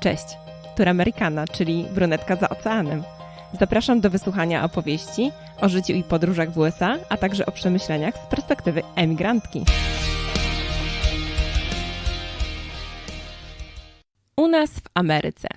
Cześć, tu Amerykana, czyli brunetka za oceanem. Zapraszam do wysłuchania opowieści o życiu i podróżach w USA, a także o przemyśleniach z perspektywy emigrantki. U nas w Ameryce.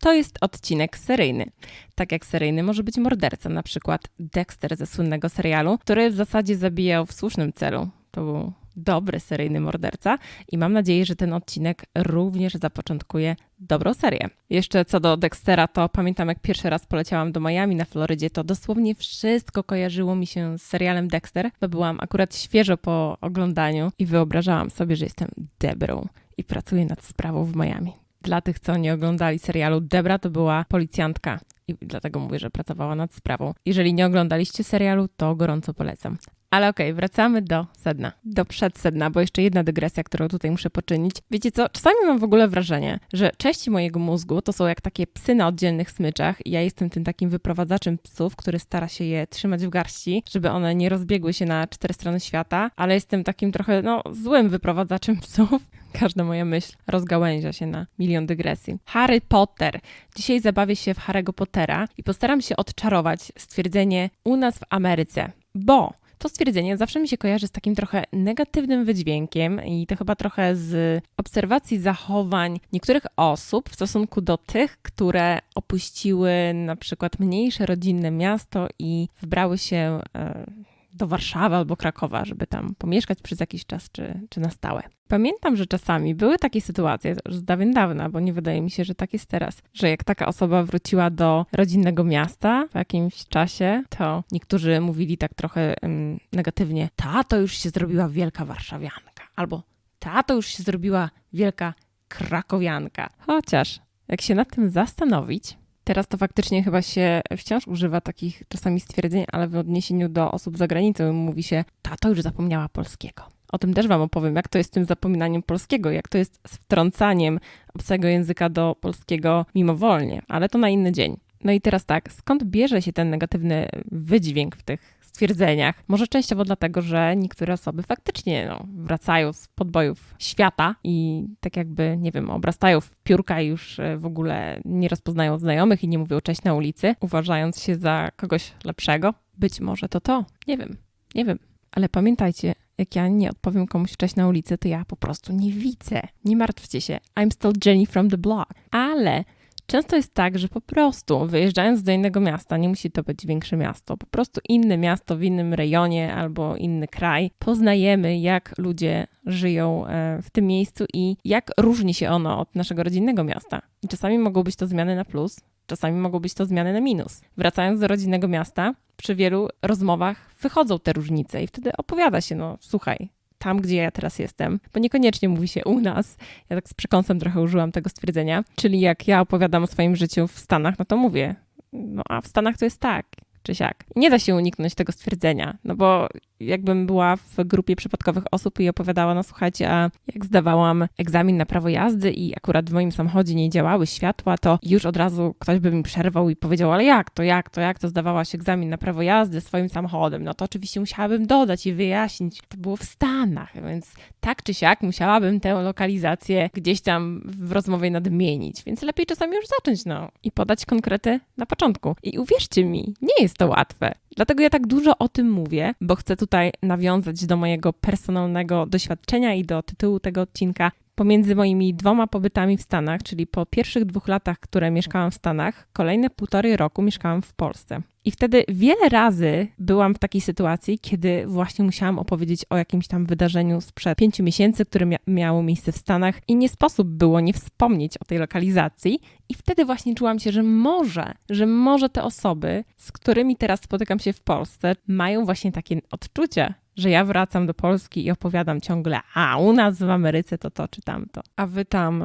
To jest odcinek seryjny. Tak jak seryjny może być morderca, na przykład Dexter ze słynnego serialu, który w zasadzie zabijał w słusznym celu. To był dobry seryjny morderca i mam nadzieję, że ten odcinek również zapoczątkuje dobrą serię. Jeszcze co do Dextera, to pamiętam jak pierwszy raz poleciałam do Miami na Florydzie, to dosłownie wszystko kojarzyło mi się z serialem Dexter, bo byłam akurat świeżo po oglądaniu i wyobrażałam sobie, że jestem Debrą i pracuję nad sprawą w Miami. Dla tych, co nie oglądali serialu, Debra to była policjantka i dlatego mówię, że pracowała nad sprawą. Jeżeli nie oglądaliście serialu, to gorąco polecam. Ale okej, wracamy do sedna, do przedsedna, bo jeszcze jedna dygresja, którą tutaj muszę poczynić. Wiecie co, czasami mam w ogóle wrażenie, że części mojego mózgu to są jak takie psy na oddzielnych smyczach i ja jestem tym takim wyprowadzaczem psów, który stara się je trzymać w garści, żeby one nie rozbiegły się na cztery strony świata, ale jestem takim trochę, no, złym wyprowadzaczem psów. Każda moja myśl rozgałęzia się na milion dygresji. Harry Potter. Dzisiaj zabawię się w Harry'ego Pottera i postaram się odczarować stwierdzenie u nas w Ameryce, bo to stwierdzenie zawsze mi się kojarzy z takim trochę negatywnym wydźwiękiem i to chyba trochę z obserwacji zachowań niektórych osób w stosunku do tych, które opuściły na przykład mniejsze rodzinne miasto i wybrały się e, do Warszawy albo Krakowa, żeby tam pomieszkać przez jakiś czas czy, czy na stałe. Pamiętam, że czasami były takie sytuacje, z dawien dawna, bo nie wydaje mi się, że tak jest teraz, że jak taka osoba wróciła do rodzinnego miasta w jakimś czasie, to niektórzy mówili tak trochę um, negatywnie, ta to już się zrobiła wielka warszawianka, albo ta to już się zrobiła wielka krakowianka. Chociaż jak się nad tym zastanowić, Teraz to faktycznie chyba się wciąż używa takich czasami stwierdzeń, ale w odniesieniu do osób za granicą mówi się, ta to już zapomniała polskiego. O tym też Wam opowiem, jak to jest z tym zapominaniem polskiego, jak to jest z wtrącaniem obcego języka do polskiego mimowolnie, ale to na inny dzień. No i teraz tak, skąd bierze się ten negatywny wydźwięk w tych stwierdzeniach? Może częściowo dlatego, że niektóre osoby faktycznie no, wracają z podbojów świata i tak jakby, nie wiem, obrastają w piórka i już e, w ogóle nie rozpoznają znajomych i nie mówią cześć na ulicy, uważając się za kogoś lepszego. Być może to to. Nie wiem, nie wiem. Ale pamiętajcie, jak ja nie odpowiem komuś cześć na ulicy, to ja po prostu nie widzę. Nie martwcie się. I'm still Jenny from the block. Ale Często jest tak, że po prostu wyjeżdżając do innego miasta, nie musi to być większe miasto, po prostu inne miasto w innym rejonie albo inny kraj, poznajemy, jak ludzie żyją e, w tym miejscu i jak różni się ono od naszego rodzinnego miasta. I czasami mogą być to zmiany na plus, czasami mogą być to zmiany na minus. Wracając do rodzinnego miasta, przy wielu rozmowach wychodzą te różnice i wtedy opowiada się, no słuchaj, tam, gdzie ja teraz jestem, bo niekoniecznie mówi się u nas. Ja tak z przekąsem trochę użyłam tego stwierdzenia, czyli jak ja opowiadam o swoim życiu w Stanach, no to mówię, no a w Stanach to jest tak, czy siak. Nie da się uniknąć tego stwierdzenia, no bo jakbym była w grupie przypadkowych osób i opowiadała, no słuchajcie, a jak zdawałam egzamin na prawo jazdy i akurat w moim samochodzie nie działały światła, to już od razu ktoś by mi przerwał i powiedział, ale jak to, jak to, jak to zdawałaś egzamin na prawo jazdy swoim samochodem? No to oczywiście musiałabym dodać i wyjaśnić. To było w Stanach, więc tak czy siak musiałabym tę lokalizację gdzieś tam w rozmowie nadmienić, więc lepiej czasami już zacząć, no i podać konkrety na początku. I uwierzcie mi, nie jest to łatwe. Dlatego ja tak dużo o tym mówię, bo chcę tutaj nawiązać do mojego personalnego doświadczenia i do tytułu tego odcinka. Pomiędzy moimi dwoma pobytami w Stanach, czyli po pierwszych dwóch latach, które mieszkałam w Stanach, kolejne półtorej roku mieszkałam w Polsce. I wtedy wiele razy byłam w takiej sytuacji, kiedy właśnie musiałam opowiedzieć o jakimś tam wydarzeniu sprzed pięciu miesięcy, które mia miało miejsce w Stanach, i nie sposób było nie wspomnieć o tej lokalizacji. I wtedy właśnie czułam się, że może, że może te osoby, z którymi teraz spotykam się w Polsce, mają właśnie takie odczucie, że ja wracam do Polski i opowiadam ciągle, a u nas w Ameryce to to czy tamto, a wy tam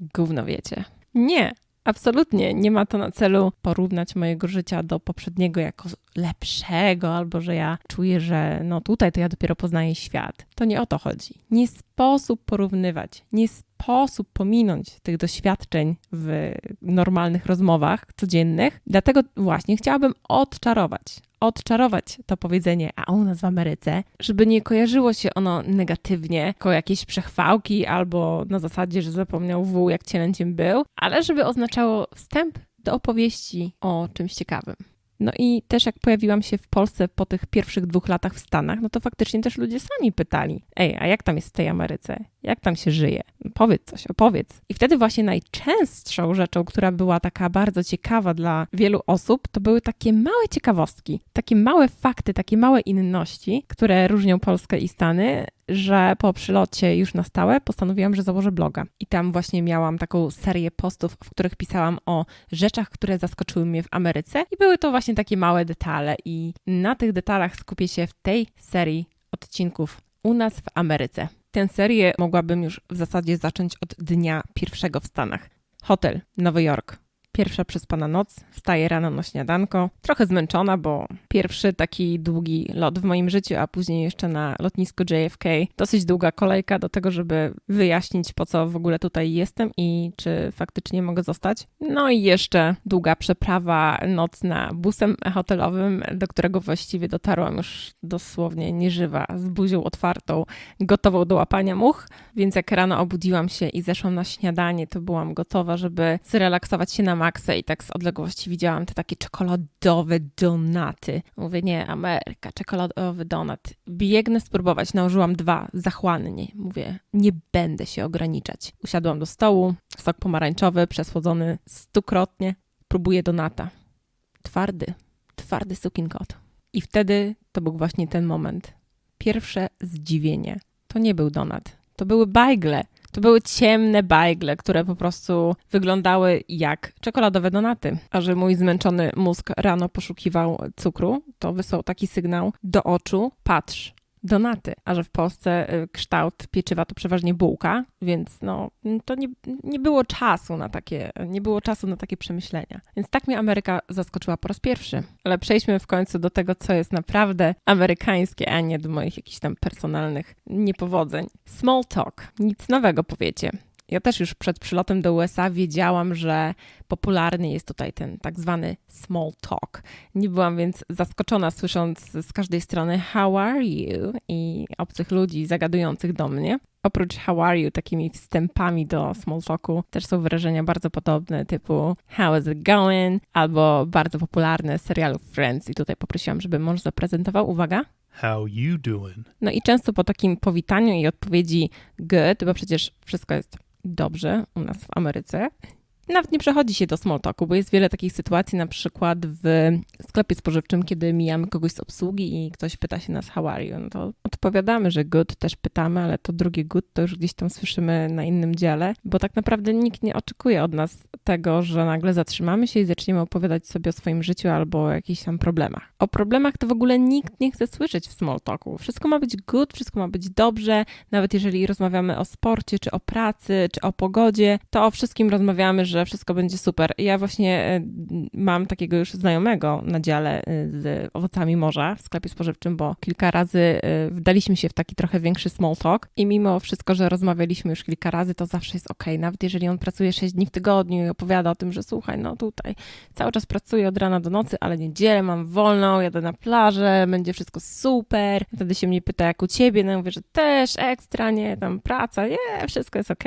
yy, gówno wiecie. Nie, Absolutnie nie ma to na celu porównać mojego życia do poprzedniego jako lepszego, albo że ja czuję, że no tutaj to ja dopiero poznaję świat. To nie o to chodzi. Nie sposób porównywać. Nie sposób pominąć tych doświadczeń w normalnych rozmowach codziennych. Dlatego właśnie chciałabym odczarować, odczarować to powiedzenie, a u nas w Ameryce, żeby nie kojarzyło się ono negatywnie, jako jakieś przechwałki albo na zasadzie, że zapomniał wół, jak cielęciem był, ale żeby oznaczało wstęp do opowieści o czymś ciekawym. No i też jak pojawiłam się w Polsce po tych pierwszych dwóch latach w Stanach, no to faktycznie też ludzie sami pytali: Ej, a jak tam jest w tej Ameryce? Jak tam się żyje? Powiedz coś, opowiedz. I wtedy właśnie najczęstszą rzeczą, która była taka bardzo ciekawa dla wielu osób, to były takie małe ciekawostki, takie małe fakty, takie małe inności, które różnią Polskę i Stany, że po przylocie już na stałe postanowiłam, że założę bloga. I tam właśnie miałam taką serię postów, w których pisałam o rzeczach, które zaskoczyły mnie w Ameryce. I były to właśnie takie małe detale. I na tych detalach skupię się w tej serii odcinków u nas w Ameryce. Tę serię mogłabym już w zasadzie zacząć od dnia pierwszego w Stanach. Hotel, Nowy Jork. Pierwsza przespana noc, wstaję rano na śniadanko, trochę zmęczona, bo pierwszy taki długi lot w moim życiu, a później jeszcze na lotnisku JFK. Dosyć długa kolejka do tego, żeby wyjaśnić, po co w ogóle tutaj jestem i czy faktycznie mogę zostać. No i jeszcze długa przeprawa nocna busem hotelowym, do którego właściwie dotarłam już dosłownie nieżywa, z buzią otwartą, gotową do łapania much. Więc jak rano obudziłam się i zeszłam na śniadanie, to byłam gotowa, żeby zrelaksować się na I tak z odległości widziałam te takie czekoladowe donaty. Mówię, nie, Ameryka, czekoladowy donat. Biegnę spróbować. Nałożyłam dwa zachłannie. Mówię, nie będę się ograniczać. Usiadłam do stołu, sok pomarańczowy, przesłodzony stukrotnie. Próbuję donata. Twardy, twardy sukinkot. I wtedy to był właśnie ten moment. Pierwsze zdziwienie. To nie był donat. To były bajgle. To były ciemne bajgle, które po prostu wyglądały jak czekoladowe donaty. A że mój zmęczony mózg rano poszukiwał cukru, to wysłał taki sygnał do oczu: patrz, donaty, a że w Polsce y, kształt pieczywa to przeważnie bułka, więc no, to nie, nie było czasu na takie, nie było czasu na takie przemyślenia. Więc tak mnie Ameryka zaskoczyła po raz pierwszy. Ale przejdźmy w końcu do tego, co jest naprawdę amerykańskie, a nie do moich jakichś tam personalnych niepowodzeń. Small talk. Nic nowego powiecie. Ja też już przed przylotem do USA wiedziałam, że popularny jest tutaj ten tak zwany small talk. Nie byłam więc zaskoczona słysząc z każdej strony how are you i obcych ludzi zagadujących do mnie. Oprócz how are you, takimi wstępami do small talku, też są wyrażenia bardzo podobne, typu how is it going, albo bardzo popularne z serialu Friends. I tutaj poprosiłam, żeby mąż zaprezentował. Uwaga. How you doing? No i często po takim powitaniu i odpowiedzi good, bo przecież wszystko jest dobrze u nas w Ameryce. Nawet nie przechodzi się do small talku, bo jest wiele takich sytuacji, na przykład w sklepie spożywczym, kiedy mijamy kogoś z obsługi i ktoś pyta się nas how are you, no to odpowiadamy, że good też pytamy, ale to drugie good to już gdzieś tam słyszymy na innym dziale, bo tak naprawdę nikt nie oczekuje od nas tego, że nagle zatrzymamy się i zaczniemy opowiadać sobie o swoim życiu albo o jakichś tam problemach. O problemach to w ogóle nikt nie chce słyszeć w small talku. Wszystko ma być good, wszystko ma być dobrze, nawet jeżeli rozmawiamy o sporcie, czy o pracy, czy o pogodzie, to o wszystkim rozmawiamy, że wszystko będzie super. Ja właśnie e, mam takiego już znajomego na dziale e, z owocami morza w sklepie spożywczym, bo kilka razy e, wdaliśmy się w taki trochę większy small talk i mimo wszystko, że rozmawialiśmy już kilka razy, to zawsze jest ok. Nawet jeżeli on pracuje 6 dni w tygodniu i opowiada o tym, że słuchaj, no tutaj cały czas pracuję od rana do nocy, ale niedzielę mam wolną, jadę na plażę, będzie wszystko super. Wtedy się mnie pyta, jak u ciebie, no ja mówię, że też ekstra, nie, tam praca, nie, wszystko jest ok.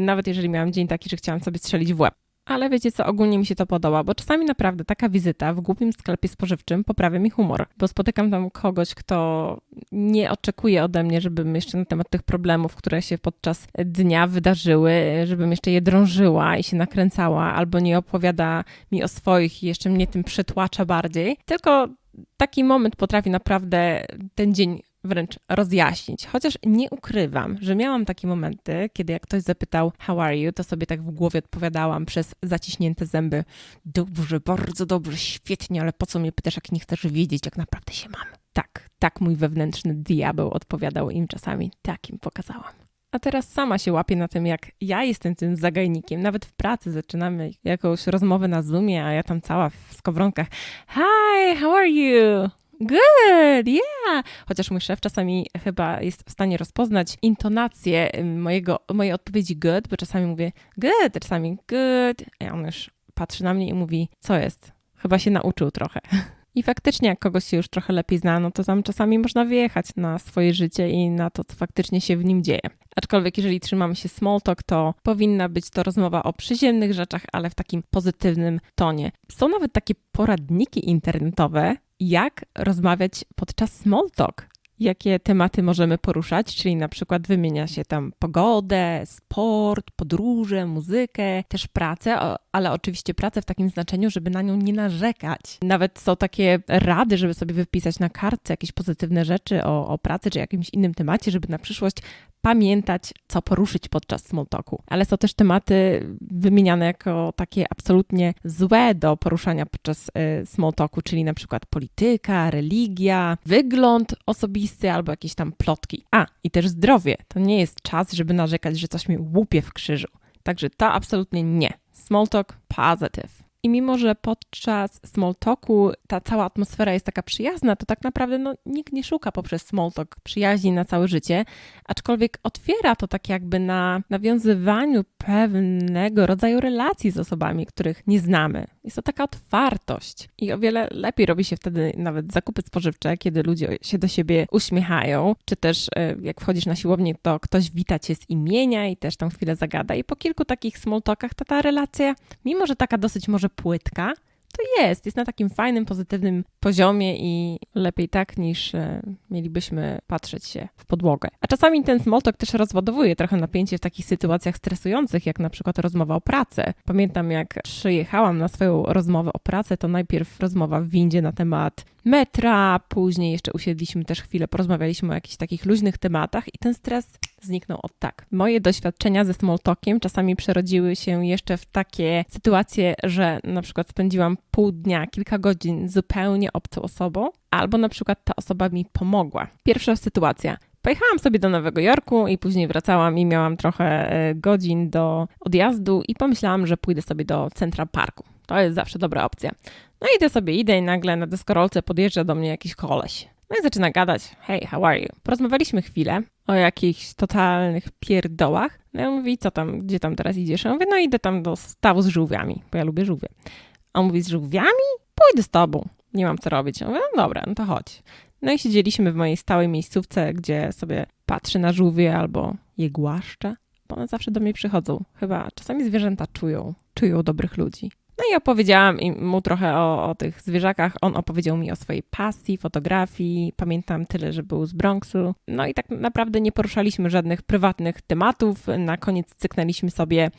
Nawet jeżeli miałam dzień taki, że chciałam sobie strzelić w łeb. Ale wiecie co, ogólnie mi się to podoba, bo czasami naprawdę taka wizyta w głupim sklepie spożywczym poprawia mi humor, bo spotykam tam kogoś, kto nie oczekuje ode mnie, żebym jeszcze na temat tych problemów, które się podczas dnia wydarzyły, żebym jeszcze je drążyła i się nakręcała, albo nie opowiada mi o swoich i jeszcze mnie tym przytłacza bardziej, tylko taki moment potrafi naprawdę ten dzień wręcz rozjaśnić. Chociaż nie ukrywam, że miałam takie momenty, kiedy jak ktoś zapytał how are you, to sobie tak w głowie odpowiadałam przez zaciśnięte zęby dobrze, bardzo dobrze, świetnie, ale po co mnie pytasz, jak nie chcesz wiedzieć, jak naprawdę się mam? Tak, tak mój wewnętrzny diabeł odpowiadał im czasami, tak im pokazałam. A teraz sama się łapię na tym, jak ja jestem tym zagajnikiem. Nawet w pracy zaczynamy jakąś rozmowę na Zoomie, a ja tam cała w skowronkach. Hi, how are you? Good, yeah. Chociaż mój szef czasami chyba jest w stanie rozpoznać intonację mojego, mojej odpowiedzi good, bo czasami mówię good, czasami good, a on już patrzy na mnie i mówi, co jest? Chyba się nauczył trochę. I faktycznie, jak kogoś się już trochę lepiej zna, no to tam czasami można wyjechać na swoje życie i na to, co faktycznie się w nim dzieje. Aczkolwiek, jeżeli trzymamy się small talk, to powinna być to rozmowa o przyziemnych rzeczach, ale w takim pozytywnym tonie. Są nawet takie poradniki internetowe, jak rozmawiać podczas small talk jakie tematy możemy poruszać, czyli na przykład wymienia się tam pogodę, sport, podróże, muzykę, też pracę, ale oczywiście pracę w takim znaczeniu, żeby na nią nie narzekać. Nawet są takie rady, żeby sobie wypisać na kartce jakieś pozytywne rzeczy o, o pracy czy jakimś innym temacie, żeby na przyszłość pamiętać, co poruszyć podczas small talku. Ale są też tematy wymieniane jako takie absolutnie złe do poruszania podczas y, small talku, czyli na przykład polityka, religia, wygląd osobisty albo jakieś tam plotki. A, i też zdrowie. To nie jest czas, żeby narzekać, że coś mi łupie w krzyżu. Także to absolutnie nie. Small talk positive. I mimo, że podczas small talku ta cała atmosfera jest taka przyjazna, to tak naprawdę no, nikt nie szuka poprzez small talk przyjaźni na całe życie, aczkolwiek otwiera to tak jakby na nawiązywaniu pewnego rodzaju relacji z osobami, których nie znamy. Jest to taka otwartość i o wiele lepiej robi się wtedy nawet zakupy spożywcze, kiedy ludzie się do siebie uśmiechają, czy też e, jak wchodzisz na siłownię, to ktoś wita cię z imienia i też tam chwilę zagada i po kilku takich small talkach to ta relacja, mimo że taka dosyć może płytka, to jest, jest na takim fajnym, pozytywnym poziomie i lepiej tak niż e, mielibyśmy patrzeć się w podłogę. A czasami ten small talk też rozładowuje trochę napięcie w takich sytuacjach stresujących, jak na przykład rozmowa o pracę. Pamiętam, jak przyjechałam na swoją rozmowę o pracę, to najpierw rozmowa w windzie na temat metra, później jeszcze usiedliśmy też chwilę, porozmawialiśmy o jakichś takich luźnych tematach i ten stres zniknął od tak. Moje doświadczenia ze small talkiem czasami przerodziły się jeszcze w takie sytuacje, że na przykład spędziłam pół dnia, kilka godzin zupełnie obcą osobą, albo na przykład ta osoba mi pomogła. Pierwsza sytuacja. Pojechałam sobie do Nowego Jorku i później wracałam i miałam trochę e, godzin do odjazdu i pomyślałam, że pójdę sobie do Central Parku. To jest zawsze dobra opcja. No idę sobie, idę i nagle na deskorolce podjeżdża do mnie jakiś koleś. No i zaczyna gadać, hey, how are you? Porozmawialiśmy chwilę o jakichś totalnych pierdołach. No ja mówię, co tam, gdzie tam teraz idziesz? Ja mówię, no idę tam do stawu z żółwiami, bo ja lubię żółwie. A on mówi, z żółwiami? Pójdę z tobą. Nie mam co robić. Ja mówię, no dobra, no to chodź. No i siedzieliśmy w mojej stałej miejscówce, gdzie sobie patrzy na żółwie albo je głaszczę, bo one zawsze do mnie przychodzą. Chyba czasami zwierzęta czują, czują dobrych ludzi. No i opowiedziałam mu trochę o, o, tych zwierzakach. On opowiedział mi o swojej pasji, fotografii. Pamiętam tyle, że był z Bronxu. No i tak naprawdę nie poruszaliśmy żadnych prywatnych tematów. Na koniec cyknęliśmy sobie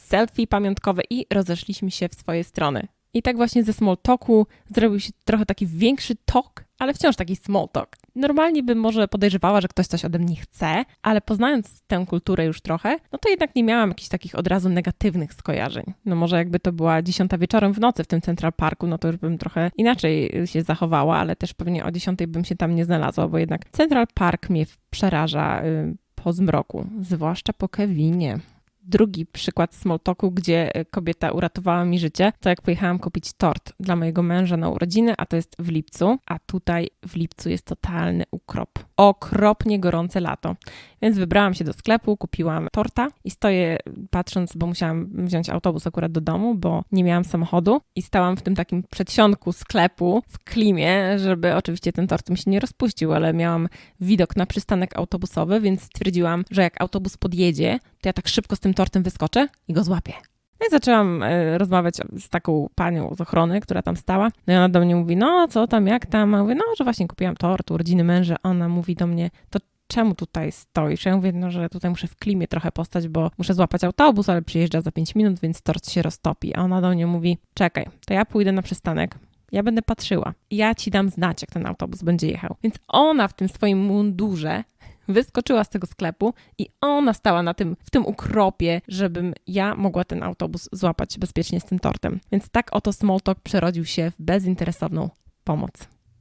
selfie pamiątkowe i rozeszliśmy się w swoje strony. I tak właśnie ze small talku zrobił się trochę taki większy talk, ale wciąż taki small talk. Normalnie bym może podejrzewała, że ktoś coś ode mnie chce, ale poznając tę kulturę już trochę, no to jednak nie miałam jakichś takich od razu negatywnych skojarzeń. No może jakby to była dziesiąta wieczorem w nocy w tym Central Parku, no to już bym trochę inaczej się zachowała, ale też pewnie o dziesiątej bym się tam nie znalazła, bo jednak Central Park mnie przeraża y, po zmroku, zwłaszcza po Kevinie drugi przykład small talku, gdzie e, kobieta uratowała mi życie, to jak pojechałam kupić tort dla mojego męża na urodziny, a to jest w lipcu, a tutaj w lipcu jest totalny ukrop. Okropnie gorące lato. Więc wybrałam się do sklepu, kupiłam torta i stoję patrząc, bo musiałam wziąć autobus akurat do domu, bo nie miałam samochodu i stałam w tym takim przedsionku sklepu w klimie, żeby oczywiście ten tort mi się nie rozpuścił, ale miałam widok na przystanek autobusowy, więc stwierdziłam, że jak autobus podjedzie, to ja tak szybko z tym tortem wyskoczę i go złapię. No i zaczęłam y, rozmawiać z taką panią z ochrony, która tam stała. No i ona do mnie mówi, no co tam, jak tam? A mówię, no, że właśnie kupiłam tort, urodziny męża. Ona mówi do mnie, to czemu tutaj stoisz? Ja mówię, no, że tutaj muszę w klimie trochę postać, bo muszę złapać autobus, ale przyjeżdża za 5 minut, więc tort się roztopi. A ona do mnie mówi, czekaj, to ja pójdę na przystanek, ja będę patrzyła. Ja ci dam znać, jak ten autobus będzie jechał. Więc ona w tym swoim mundurze wyskoczyła z tego sklepu i ona stała na tym, w tym ukropie, żebym ja mogła ten autobus złapać bezpiecznie z tym tortem. Więc tak oto small talk przerodził się w bezinteresowną pomoc.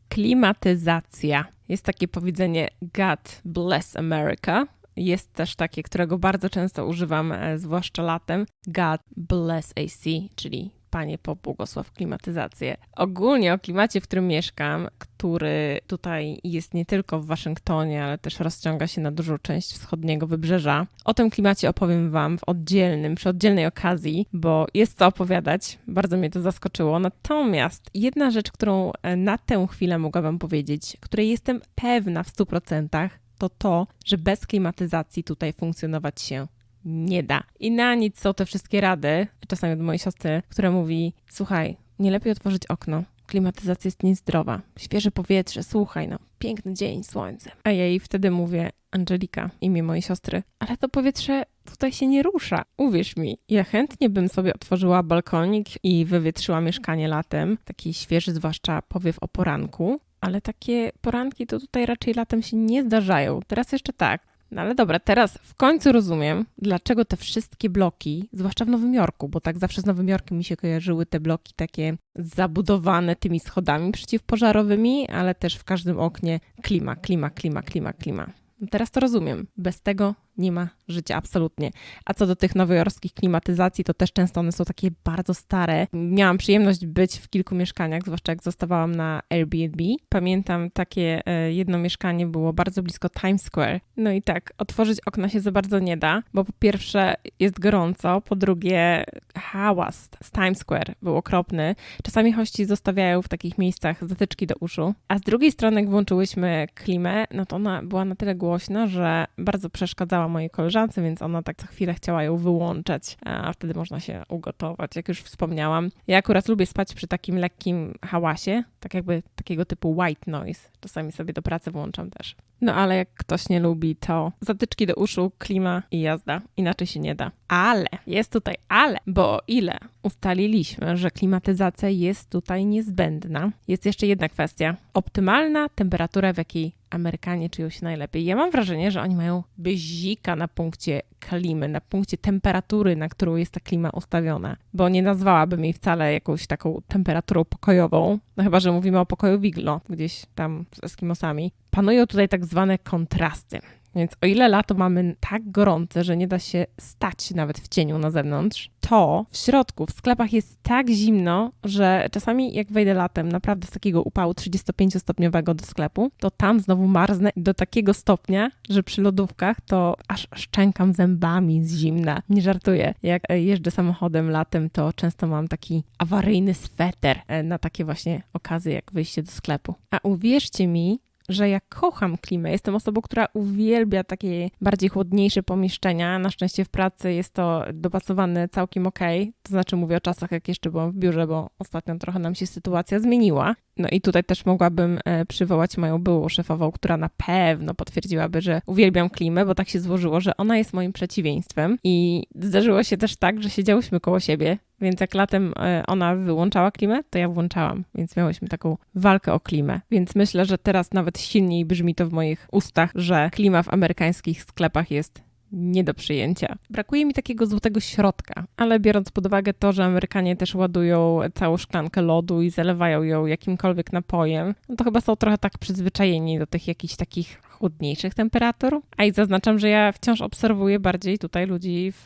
Klimatyzacja. Jest takie powiedzenie God bless America. Jest też takie, którego bardzo często używam, e, zwłaszcza latem. God bless AC, czyli Panie pobłogosław klimatyzację. Ogólnie o klimacie, w którym mieszkam, który tutaj jest nie tylko w Waszyngtonie, ale też rozciąga się na dużą część wschodniego wybrzeża. O tym klimacie opowiem Wam w oddzielnym, przy oddzielnej okazji, bo jest co opowiadać. Bardzo mnie to zaskoczyło. Natomiast jedna rzecz, którą e, na tę chwilę mogę Wam powiedzieć, której jestem pewna w 100%, to to, że bez klimatyzacji tutaj funkcjonować się nie da. I na nic są te wszystkie rady, czasami od mojej siostry, która mówi: Słuchaj, nie lepiej otworzyć okno. Klimatyzacja jest niezdrowa. Świeże powietrze, słuchaj, no, piękny dzień, słońce. A ja jej wtedy mówię: Angelika, imię mojej siostry, ale to powietrze tutaj się nie rusza. Uwierz mi, ja chętnie bym sobie otworzyła balkonik i wywietrzyła mieszkanie latem, taki świeży, zwłaszcza powiew o poranku, ale takie poranki to tutaj raczej latem się nie zdarzają. Teraz jeszcze tak. No ale dobra, teraz w końcu rozumiem, dlaczego te wszystkie bloki, zwłaszcza w Nowym Jorku, bo tak zawsze z Nowym Jorkiem mi się kojarzyły te bloki takie zabudowane tymi schodami przeciwpożarowymi, ale też w każdym oknie klima, klima, klima, klima, klima. Teraz to rozumiem. Bez tego nie ma życia absolutnie. A co do tych nowojorskich klimatyzacji, to też często one są takie bardzo stare. Miałam przyjemność być w kilku mieszkaniach, zwłaszcza jak zostawałam na Airbnb. Pamiętam takie e, jedno mieszkanie było bardzo blisko Times Square. No i tak, otworzyć okna się za bardzo nie da, bo po pierwsze jest gorąco, po drugie hałas z Times Square był okropny. Czasami hości zostawiają w takich miejscach zatyczki do uszu. A z drugiej strony, jak włączyłyśmy klimę, no to ona była na tyle głośna, że bardzo przeszkadzała mojej koleżance, więc ona tak co chwilę chciała ją wyłączać, a wtedy można się ugotować, jak już wspomniałam. Ja akurat lubię spać przy takim lekkim hałasie, tak jakby takiego typu white noise. Czasami sobie do pracy włączam też. No ale jak ktoś nie lubi, to zatyczki do uszu, klima i jazda. Inaczej się nie da. Ale, jest tutaj ale, bo o ile ustaliliśmy, że klimatyzacja jest tutaj niezbędna, jest jeszcze jedna kwestia. Optymalna temperatura, w jakiej Amerykanie czują się najlepiej. Ja mam wrażenie, że oni mają bezika na punkcie klimy, na punkcie temperatury, na którą jest ta klima ustawiona, bo nie nazwałabym jej wcale jakąś taką temperaturą pokojową, no chyba, że mówimy o pokoju Wiglo, gdzieś tam z Eskimosami. Panują tutaj tak zwane kontrasty. Więc o ile lato mamy tak gorące, że nie da się stać nawet w cieniu na zewnątrz, to w środku, w sklepach jest tak zimno, że czasami jak wejdę latem naprawdę z takiego upału 35-stopniowego do sklepu, to tam znowu marznę do takiego stopnia, że przy lodówkach to aż szczękam zębami z zimna. Nie żartuję. Jak jeżdżę samochodem latem, to często mam taki awaryjny sweter e, na takie właśnie okazje, jak wyjście do sklepu. A uwierzcie mi, że ja kocham klimę. Jestem osobą, która uwielbia takie bardziej chłodniejsze pomieszczenia. Na szczęście w pracy jest to dopasowane całkiem ok. To znaczy mówię o czasach, jak jeszcze byłam w biurze, bo ostatnio trochę nam się sytuacja zmieniła. No i tutaj też mogłabym e, przywołać moją byłą szefową, która na pewno potwierdziłaby, że uwielbiam klimę, bo tak się złożyło, że ona jest moim przeciwieństwem. I zdarzyło się też tak, że siedziałyśmy koło siebie, więc jak latem e, ona wyłączała klimę, to ja włączałam, więc miałyśmy taką walkę o klimę. Więc myślę, że teraz nawet silniej brzmi to w moich ustach, że klima w amerykańskich sklepach jest nie do przyjęcia. Brakuje mi takiego złotego środka, ale biorąc pod uwagę to, że Amerykanie też ładują całą szklankę lodu i zalewają ją jakimkolwiek napojem, no to chyba są trochę tak przyzwyczajeni do tych jakichś takich chłodniejszych temperatur. A i zaznaczam, że ja wciąż obserwuję bardziej tutaj ludzi w,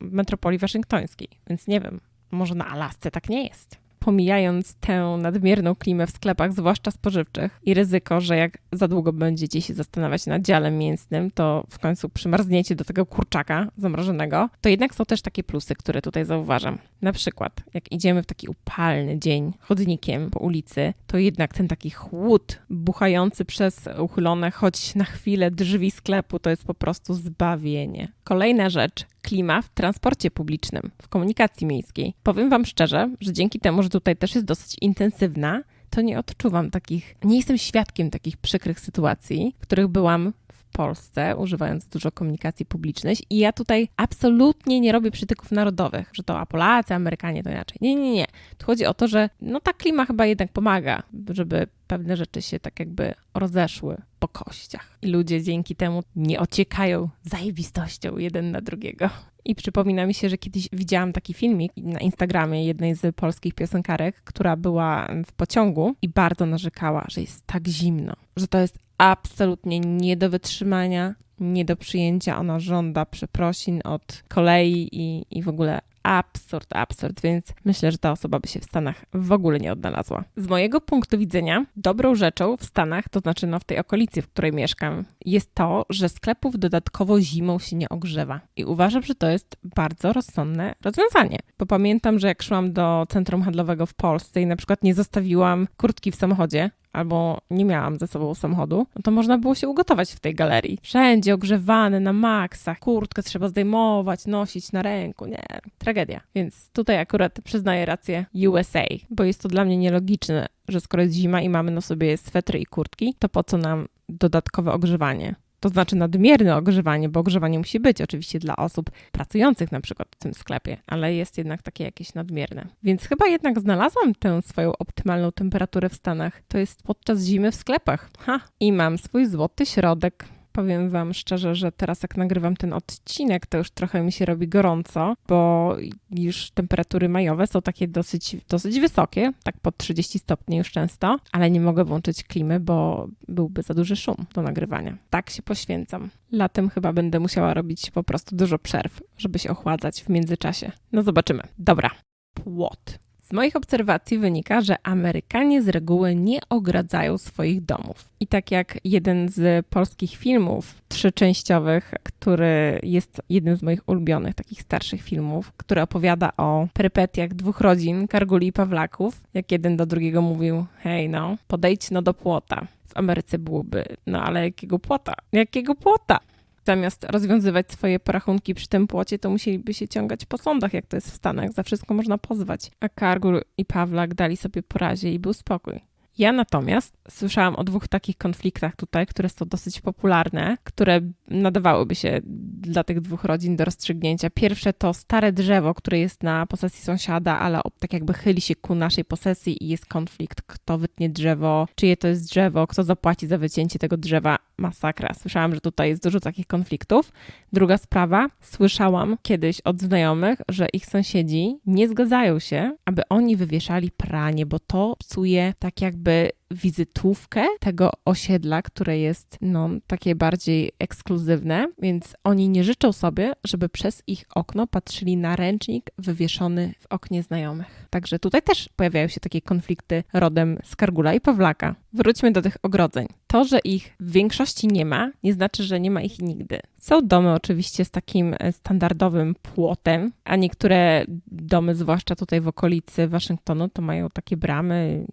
w metropolii waszyngtońskiej, więc nie wiem, może na Alasce tak nie jest pomijając tę nadmierną klimę w sklepach, zwłaszcza spożywczych, i ryzyko, że jak za długo będziecie się zastanawiać nad dzialem mięsnym, to w końcu przymarzniecie do tego kurczaka zamrożonego, to jednak są też takie plusy, które tutaj zauważam. Na przykład, jak idziemy w taki upalny dzień chodnikiem po ulicy, to jednak ten taki chłód buchający przez uchylone choć na chwilę drzwi sklepu to jest po prostu zbawienie. Kolejna rzecz, klima w transporcie publicznym, w komunikacji miejskiej. Powiem Wam szczerze, że dzięki temu, że tutaj też jest dosyć intensywna, to nie odczuwam takich, nie jestem świadkiem takich przykrych sytuacji, w których byłam Polsce, używając dużo komunikacji publicznej. I ja tutaj absolutnie nie robię przytyków narodowych, że to Apolacy, Amerykanie to inaczej. Nie, nie, nie. Tu chodzi o to, że no ta klima chyba jednak pomaga, żeby pewne rzeczy się tak jakby rozeszły po kościach. I ludzie dzięki temu nie ociekają zajebistością jeden na drugiego. I przypomina mi się, że kiedyś widziałam taki filmik na Instagramie jednej z polskich piosenkarek, która była w pociągu i bardzo narzekała, że jest tak zimno, że to jest absolutnie nie do wytrzymania, nie do przyjęcia. Ona żąda przeprosin od kolei i, i w ogóle absurd, absurd, więc myślę, że ta osoba by się w Stanach w ogóle nie odnalazła. Z mojego punktu widzenia, dobrą rzeczą w Stanach, to znaczy no w tej okolicy, w której mieszkam, jest to, że sklepów dodatkowo zimą się nie ogrzewa. I uważam, że to jest bardzo rozsądne rozwiązanie. Bo pamiętam, że jak szłam do centrum handlowego w Polsce i na przykład nie zostawiłam kurtki w samochodzie, albo nie miałam ze sobą samochodu, no to można było się ugotować w tej galerii. Wszędzie ogrzewane na maksach, kurtkę trzeba zdejmować, nosić na ręku, nie, tragedia. Więc tutaj akurat przyznaję rację USA, bo jest to dla mnie nielogiczne, że skoro jest zima i mamy na sobie swetry i kurtki, to po co nam dodatkowe ogrzewanie? To znaczy nadmierne ogrzewanie, bo ogrzewanie musi być oczywiście dla osób pracujących na przykład w tym sklepie, ale jest jednak takie jakieś nadmierne. Więc chyba jednak znalazłam tę swoją optymalną temperaturę w Stanach. To jest podczas zimy w sklepach. Ha! I mam swój złoty środek. Powiem Wam szczerze, że teraz jak nagrywam ten odcinek, to już trochę mi się robi gorąco, bo już temperatury majowe są takie dosyć, dosyć wysokie, tak pod 30 stopni już często, ale nie mogę włączyć klimy, bo byłby za duży szum do nagrywania. Tak się poświęcam. Latem chyba będę musiała robić po prostu dużo przerw, żeby się ochładzać w międzyczasie. No zobaczymy. Dobra. Płot. Z moich obserwacji wynika, że Amerykanie z reguły nie ogradzają swoich domów. I tak jak jeden z polskich filmów trzyczęściowych, który jest jednym z moich ulubionych takich starszych filmów, który opowiada o perypetiach dwóch rodzin, Karguli i Pawlaków, jak jeden do drugiego mówił, hej no, podejdź no do płota. W Ameryce byłoby, no ale jakiego płota? Jakiego płota? Zamiast rozwiązywać swoje porachunki przy tym płocie, to musieliby się ciągać po sądach, jak to jest w Stanach. Za wszystko można pozwać. A Kargur i Pawlak dali sobie porazie i był spokój. Ja natomiast słyszałam o dwóch takich konfliktach tutaj, które są dosyć popularne, które nadawałyby się dla tych dwóch rodzin do rozstrzygnięcia. Pierwsze to stare drzewo, które jest na posesji sąsiada, ale tak jakby chyli się ku naszej posesji i jest konflikt, kto wytnie drzewo, czyje to jest drzewo, kto zapłaci za wycięcie tego drzewa. Masakra. Słyszałam, że tutaj jest dużo takich konfliktów. Druga sprawa, słyszałam kiedyś od znajomych, że ich sąsiedzi nie zgadzają się, aby oni wywieszali pranie, bo to psuje tak jakby wizytówkę tego osiedla, które jest no, takie bardziej ekskluzywne, więc oni nie życzą sobie, żeby przez ich okno patrzyli na ręcznik wywieszony w oknie znajomych. Także tutaj też pojawiają się takie konflikty rodem z Kargula i Pawlaka. Wróćmy do tych ogrodzeń. To, że ich w większości nie ma, nie znaczy, że nie ma ich nigdy. Są domy oczywiście z takim standardowym płotem, a niektóre domy, zwłaszcza tutaj w okolicy Waszyngtonu, to mają takie bramy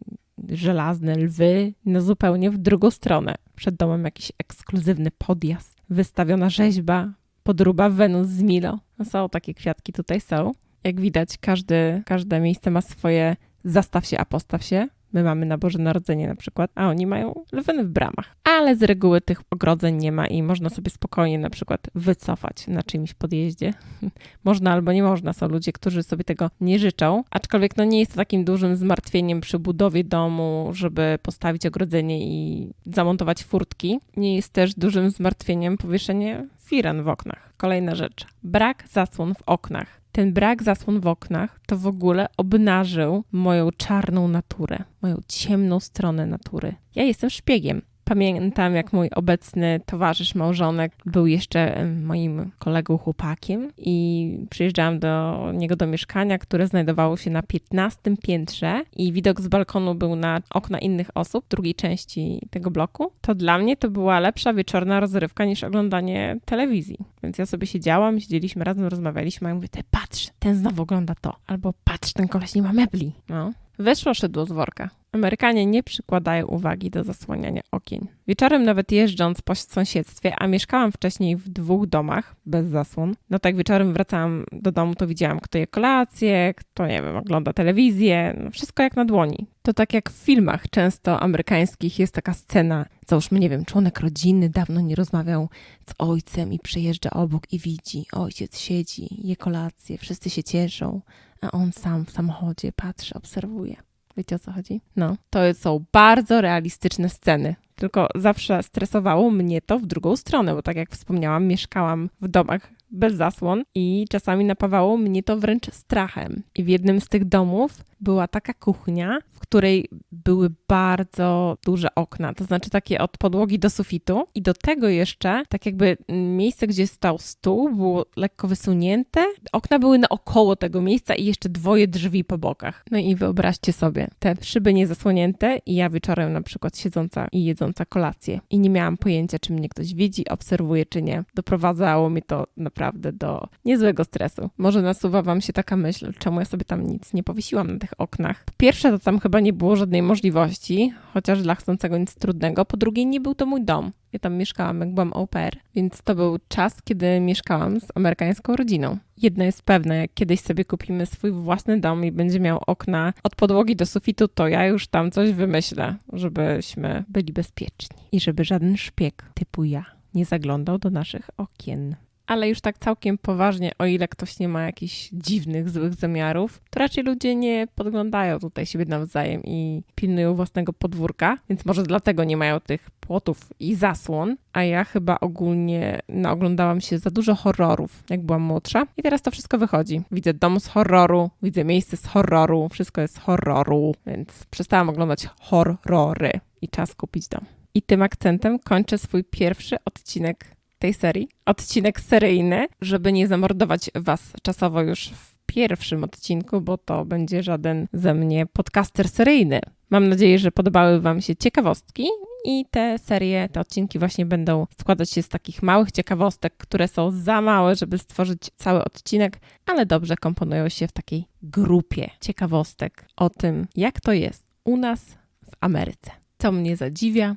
żelazne lwy, no zupełnie w drugą stronę. Przed domem jakiś ekskluzywny podjazd, wystawiona rzeźba, podruba Wenus z Milo. No są takie kwiatki tutaj są. Jak widać, każdy, każde miejsce ma swoje zastaw się, a postaw się. My mamy na Boże Narodzenie na przykład, a oni mają lwyny w bramach. Ale z reguły tych ogrodzeń nie ma i można sobie spokojnie na przykład wycofać na czyimś podjeździe. można albo nie można. Są ludzie, którzy sobie tego nie życzą. Aczkolwiek no nie jest to takim dużym zmartwieniem przy budowie domu, żeby postawić ogrodzenie i zamontować furtki. Nie jest też dużym zmartwieniem powieszenie firan w oknach. Kolejna rzecz. Brak zasłon w oknach ten brak zasłon w oknach to w ogóle obnażył moją czarną naturę, moją ciemną stronę natury. Ja jestem szpiegiem. Pamiętam, jak mój obecny towarzysz, małżonek był jeszcze moim kolegą chłopakiem i przyjeżdżałam do niego do mieszkania, które znajdowało się na 15 piętrze i widok z balkonu był na okna innych osób, drugiej części tego bloku. To dla mnie to była lepsza wieczorna rozrywka niż oglądanie telewizji. Więc ja sobie siedziałam, siedzieliśmy razem, rozmawialiśmy, a ja mówię, ty patrz, ten znowu ogląda to. Albo patrz, ten koleś nie ma mebli. No. Weszło szydło z worka. Amerykanie nie przykładają uwagi do zasłaniania okien. Wieczorem nawet jeżdżąc po sąsiedztwie, a mieszkałam wcześniej w dwóch domach bez zasłon, no tak wieczorem wracałam do domu, to widziałam, kto je kolację, kto, nie wiem, ogląda telewizję, no wszystko jak na dłoni. To tak jak w filmach często amerykańskich jest taka scena, załóżmy, nie wiem, członek rodziny dawno nie rozmawiał z ojcem i przejeżdża obok i widzi, ojciec siedzi, je kolację, wszyscy się cieszą, a on sam w samochodzie patrzy, obserwuje. Wiecie o co chodzi? No, to są bardzo realistyczne sceny. Tylko zawsze stresowało mnie to w drugą stronę, bo tak jak wspomniałam, mieszkałam w domach bez zasłon i czasami napawało mnie to wręcz strachem. I w jednym z tych domów była taka kuchnia, w której były bardzo duże okna, to znaczy takie od podłogi do sufitu i do tego jeszcze tak jakby miejsce, gdzie stał stół było lekko wysunięte, okna były naokoło tego miejsca i jeszcze dwoje drzwi po bokach. No i wyobraźcie sobie, te szyby niezasłonięte i ja wieczorem na przykład siedząca i jedząca kolację i nie miałam pojęcia, czy mnie ktoś widzi, obserwuje, czy nie. Doprowadzało mnie to naprawdę do niezłego stresu. Może nasuwa wam się taka myśl, czemu ja sobie tam nic nie powiesiłam na tych oknach. Po pierwsze, to tam chyba nie było żadnej możliwości, chociaż dla chcącego nic trudnego. Po drugie, nie był to mój dom. Ja tam mieszkałam, jak byłam au pair, więc to był czas, kiedy mieszkałam z amerykańską rodziną. Jedno jest pewne, jak kiedyś sobie kupimy swój własny dom i będzie miał okna od podłogi do sufitu, to ja już tam coś wymyślę, żebyśmy byli bezpieczni i żeby żaden szpieg typu ja nie zaglądał do naszych okien. Ale już tak całkiem poważnie, o ile ktoś nie ma jakichś dziwnych, złych zamiarów, to raczej ludzie nie podglądają tutaj siebie nawzajem i pilnują własnego podwórka, więc może dlatego nie mają tych płotów i zasłon, a ja chyba ogólnie naoglądałam się za dużo horrorów, jak byłam młodsza i teraz to wszystko wychodzi. Widzę dom z horroru, widzę miejsce z horroru, wszystko jest z horroru, więc przestałam oglądać horrory i czas kupić dom. I tym akcentem kończę swój pierwszy odcinek tej serii, odcinek seryjny, żeby nie zamordować Was czasowo już w pierwszym odcinku, bo to będzie żaden ze mnie podcaster seryjny. Mam nadzieję, że podobały Wam się ciekawostki i te serie, te odcinki właśnie będą składać się z takich małych ciekawostek, które są za małe, żeby stworzyć cały odcinek, ale dobrze komponują się w takiej grupie ciekawostek o tym, jak to jest u nas w Ameryce. Co mnie zadziwia,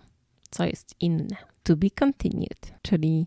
co jest inne. To be continued, czyli